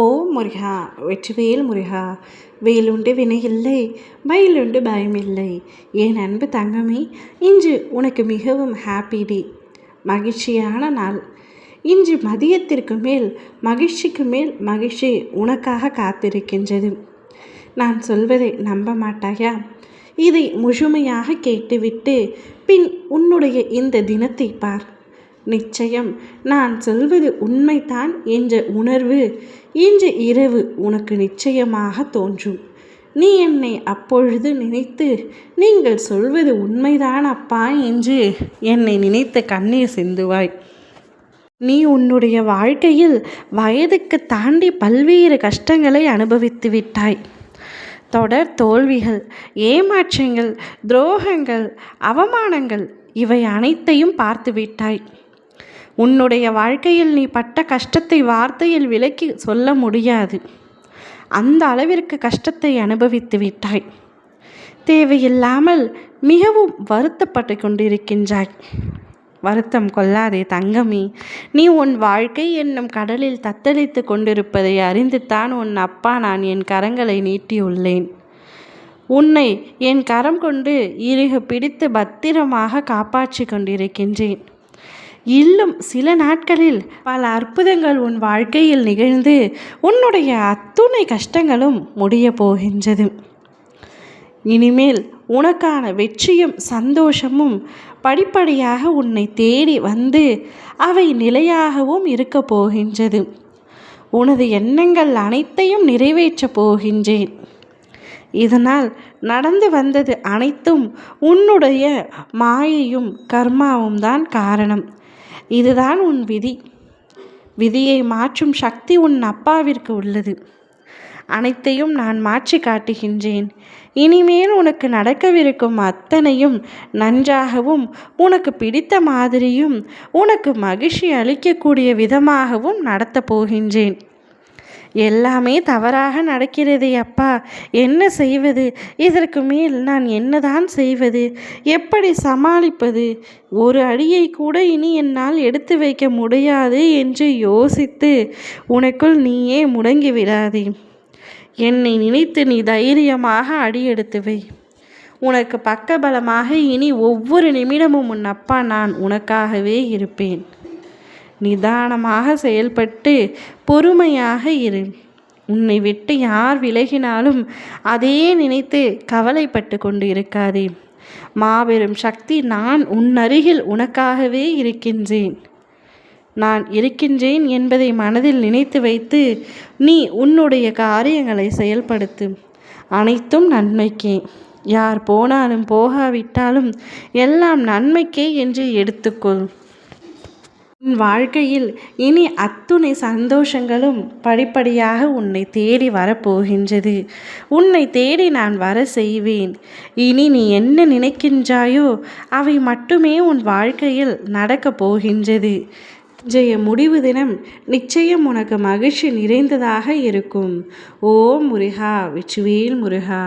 ஓ முருகா வெற்றிவேல் முருகா வேலுண்டு வினையில்லை மயிலுண்டு பயமில்லை. என் அன்பு தங்கமே இன்று உனக்கு மிகவும் ஹாப்பி டே மகிழ்ச்சியான நாள். இன்று மதியத்திற்கு மேல் மகிழ்ச்சிக்கு மேல் மகிழ்ச்சி உனக்காக காத்திருக்கின்றது. நான் சொல்வதை நம்ப மாட்டாயா? இதை முழுமையாக கேட்டுவிட்டு பின் உன்னுடைய இந்த தினத்தை பார். நிச்சயம். நான் சொல்வது உண்மைதான் என்ற உணர்வு இன்று இரவு உனக்கு நிச்சயமாக தோன்றும். நீ என்னை அப்பொழுது நினைத்து நீங்கள் சொல்வது உண்மைதான் அப்பா என்று என்னை நினைத்து கண்ணீர் சிந்துவாய். நீ உன்னுடைய வாழ்க்கையில் வயதுக்கு தாண்டி பல்வேறு கஷ்டங்களை அனுபவித்து விட்டாய். தொடர் தோல்விகள் ஏமாற்றங்கள் துரோகங்கள் அவமானங்கள் இவை அனைத்தையும் பார்த்து விட்டாய். உன்னுடைய வாழ்க்கையில் நீ பட்ட கஷ்டத்தை வார்த்தையில் விலக்கி சொல்ல முடியாது. அந்த அளவிற்கு கஷ்டத்தை அனுபவித்து விட்டாய். தேவையில்லாமல் மிகவும் வருத்தப்பட்டு கொண்டிருக்கின்றாய். வருத்தம் கொள்ளாதே தங்கமி. நீ உன் வாழ்க்கை என்னும் கடலில் தத்தளித்து கொண்டிருப்பதை அறிந்துத்தான் உன் அப்பா நான் என் கரங்களை நீட்டியுள்ளேன். உன்னை என் கரம் கொண்டு இறுக பிடித்து பத்திரமாக காப்பாற்றி கொண்டிருக்கின்றேன். இன்னும் சில நாட்களில் பல அற்புதங்கள் உன் வாழ்க்கையில் நிகழ்ந்து உன்னுடைய அத்துணை கஷ்டங்களும் முடிய போகின்றது. இனிமேல் உனக்கான வெற்றியும் சந்தோஷமும் படிப்படியாக உன்னை தேடி வந்து அவை நிலையாகவும் இருக்கப் போகின்றது. உனது எண்ணங்கள் அனைத்தையும் நிறைவேற்றப் போகின்றேன். இதனால் நடந்து வந்தது அனைத்தும் உன்னுடைய மாயையும் கர்மாவும் தான் காரணம். இதுதான் உன் விதி. விதியை மாற்றும் சக்தி உன் அப்பாவிற்கு உள்ளது. அனைத்தையும் நான் மாற்றி காட்டுகின்றேன். இனிமேல் உனக்கு நடக்கவிருக்கும் அத்தனையும் நன்றாகவும் உனக்கு பிடித்த மாதிரியும் உனக்கு மகிழ்ச்சி அளிக்கக்கூடிய விதமாகவும் நடத்தப் போகின்றேன். எல்லாமே தவறாக நடக்கிறதே அப்பா. என்ன செய்வது? இதற்கு மேல் நான் என்னதான் செய்வது? எப்படி சமாளிப்பது? ஒரு அடியை கூட இனி என்னால் எடுத்து வைக்க முடியாது என்று யோசித்து உனக்குள் நீயே முடங்கி விடாதே. என்னை நினைத்து நீ தைரியமாக அடி எடுத்து வை. உனக்கு பக்கபலமாக இனி ஒவ்வொரு நிமிடமும் உன் அப்பா நான் உனக்காகவே இருப்பேன். நிதானமாக செயல்பட்டு பொறுமையாக இரு. உன்னை விட்டு யார் விலகினாலும் அதையே நினைத்து கவலைப்பட்டு கொண்டு இருக்காதே மாபெரும் சக்தி நான் உன்னருகில் உனக்காகவே இருக்கின்றேன். நான் இருக்கின்றேன் என்பதை மனதில் நினைத்து வைத்து நீ உன்னுடைய காரியங்களை செயல்படுத்து. அனைத்தும் நன்மைக்கே. யார் போனாலும் போகாவிட்டாலும் எல்லாம் நன்மைக்கே என்று எடுத்துக்கொள். உன் வாழ்க்கையில் இனி அத்துணை சந்தோஷங்களும் படிப்படியாக உன்னை தேடி வரப்போகின்றது. உன்னை தேடி நான் வர செய்வேன். இனி நீ என்ன நினைக்கின்றாயோ அவை மட்டுமே உன் வாழ்க்கையில் நடக்கப் போகின்றது. ஜெய முடிவு தினம் நிச்சயம் உனக்கு மகிழ்ச்சி நிறைந்ததாக இருக்கும். ஓ முருகா விச்சுவேல் முருகா.